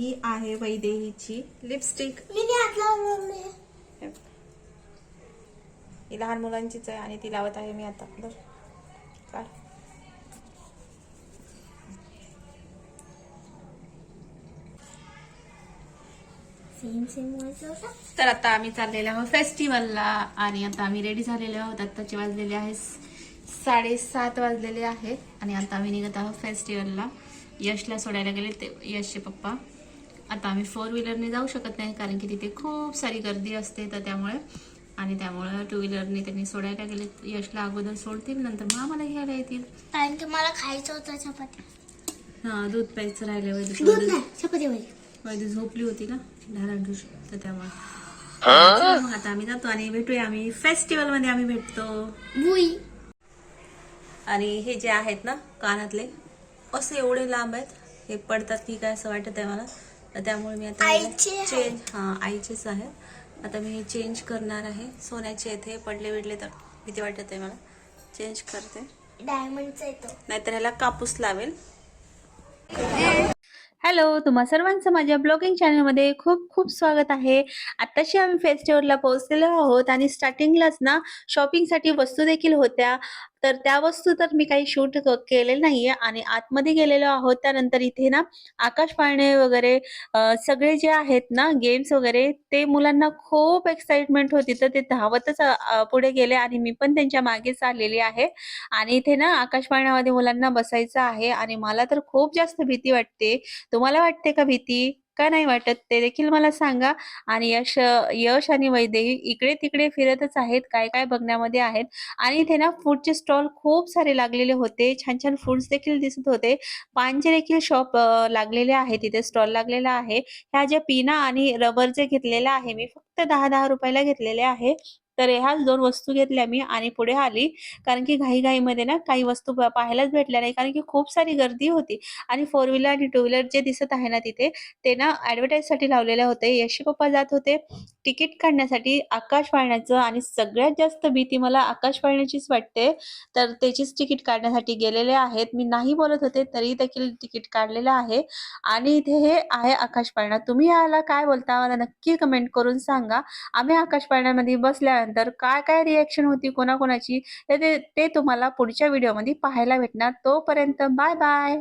ही आहे वैदेहीची लिपस्टिक ही लहान मुलांचीच आहे आणि ती लावत आहे मी आता. होता तर आता आम्ही चाललेलो आहोत फेस्टिवलला आणि आता आम्ही रेडी झालेलो आहोत. आत्ताचे वाजलेले आहे साडेसात वाजलेले आहेत आणि आता आम्ही निघत आहोत फेस्टिवलला यशला सोडायला गेले ते यशचे पप्पा. आता आम्ही फोर व्हीलरने जाऊ शकत नाही कारण की तिथे खूप सारी गर्दी असते तर त्यामुळे आणि त्यामुळे टू व्हीलरने त्यांनी सोडायला गेले. यशला अगोदर सोडतील नंतर मग आम्हाला घ्यायला येतील. कारण की मला खायचं होतं चपाती. हां दूध प्यायचं राहिलं दूध वैद्य चपाती वैद्य. झोपली होती ना लहान ढुश तर त्यामुळे. आता आम्ही जातो आणि भेटूया. आम्ही फेस्टिवलमध्ये आम्ही भेटतो. आणि हे जे आहेत ना कानातले असे एवढे लांब आहेत हे पडतात की काय असं वाटत आहे मला? तर त्यामुळे मी आता. चेंज हां आईचेच आहे. आता मी हे चेंज करणार आहे. सोन्याचे हे पडले विडले तर भीती वाटत आहे मला. चेंज करते. डायमंडचा येतो नाहीतर ह्याला कापूस लावेल. हॅलो तुम्हा सर्वांचं माझ्या ब्लॉगिंग चॅनलमध्ये खूप खूप स्वागत आहे. आत्ताशी आम्ही फेस्टिवलला पोहोचलेलो आहोत आणि स्टार्टिंगलाच ना शॉपिंगसाठी वस्तू देखील होत्या. तर त्या वस्तू तर मी काही शूट केले नाहीये आणि आतमध्ये गेलेलो आहोत त्यानंतर इथे ना आकाश पाळणे वगैरे सगळे जे आहेत ना गेम्स वगैरे ते मुलांना खूप एक्साइटमेंट होती. तर ते धावतच पुढे गेले आणि मी पण त्यांच्या मागेच आलेली आहे. आणि इथे ना आकाश पाळण्यामध्ये मुलांना बसायचं आहे आणि मला तर खूप जास्त भीती वाटते. तुम्हाला वाटते का भीती? का नाही वाटत. ते देखील मला सांगा. आणि यश यश आणि वैदेही इकडे तिकडे फिरतच आहेत. काय काय बघण्यामध्ये आहेत. आणि इथे ना फूडचे स्टॉल खूप सारे लागलेले होते. छान छान फूड्स देखील दिसत होते. पानचे देखील शॉप लागलेले आहे तिथे स्टॉल लागलेला आहे. ह्या ज्या पिना आणि रबर जे घेतलेलं आहे मी फक्त दहा दहा रुपयाला घेतलेले आहे. तर ह्याच दोन वस्तू घेतल्या मी आणि पुढे आली. कारण की घाईघाईमध्ये ना काही वस्तू पाहायलाच भेटल्या नाही. कारण की खूप सारी गर्दी होती. आणि फोर व्हीलर आणि टू व्हीलर जे दिसत आहे ना तिथे ते ना ऍडव्हर्टाईजसाठी लावलेले होते. यशी पप्पा जात होते. तिकीट काढण्यासाठी आकाश पाळण्याचं आणि सगळ्यात जास्त भीती मला आकाश पाळण्याचीच वाटते. तर त्याचीच तिकीट काढण्यासाठी गेलेले आहेत. मी नाही बोलत होते तरी देखील तिकीट काढलेलं आहे. आणि इथे हे आहे आकाश पाळणा. तुम्ही याला काय बोलता? मला नक्की कमेंट करून सांगा. आम्ही आकाश पाळण्यामध्ये बसल्यानंतर काय काय रिएक्शन होती कोणाकोणाची ते- ते तुम्हाला पुढच्या व्हिडिओमध्ये पाहायला भेटणार. तोपर्यंत बाय बाय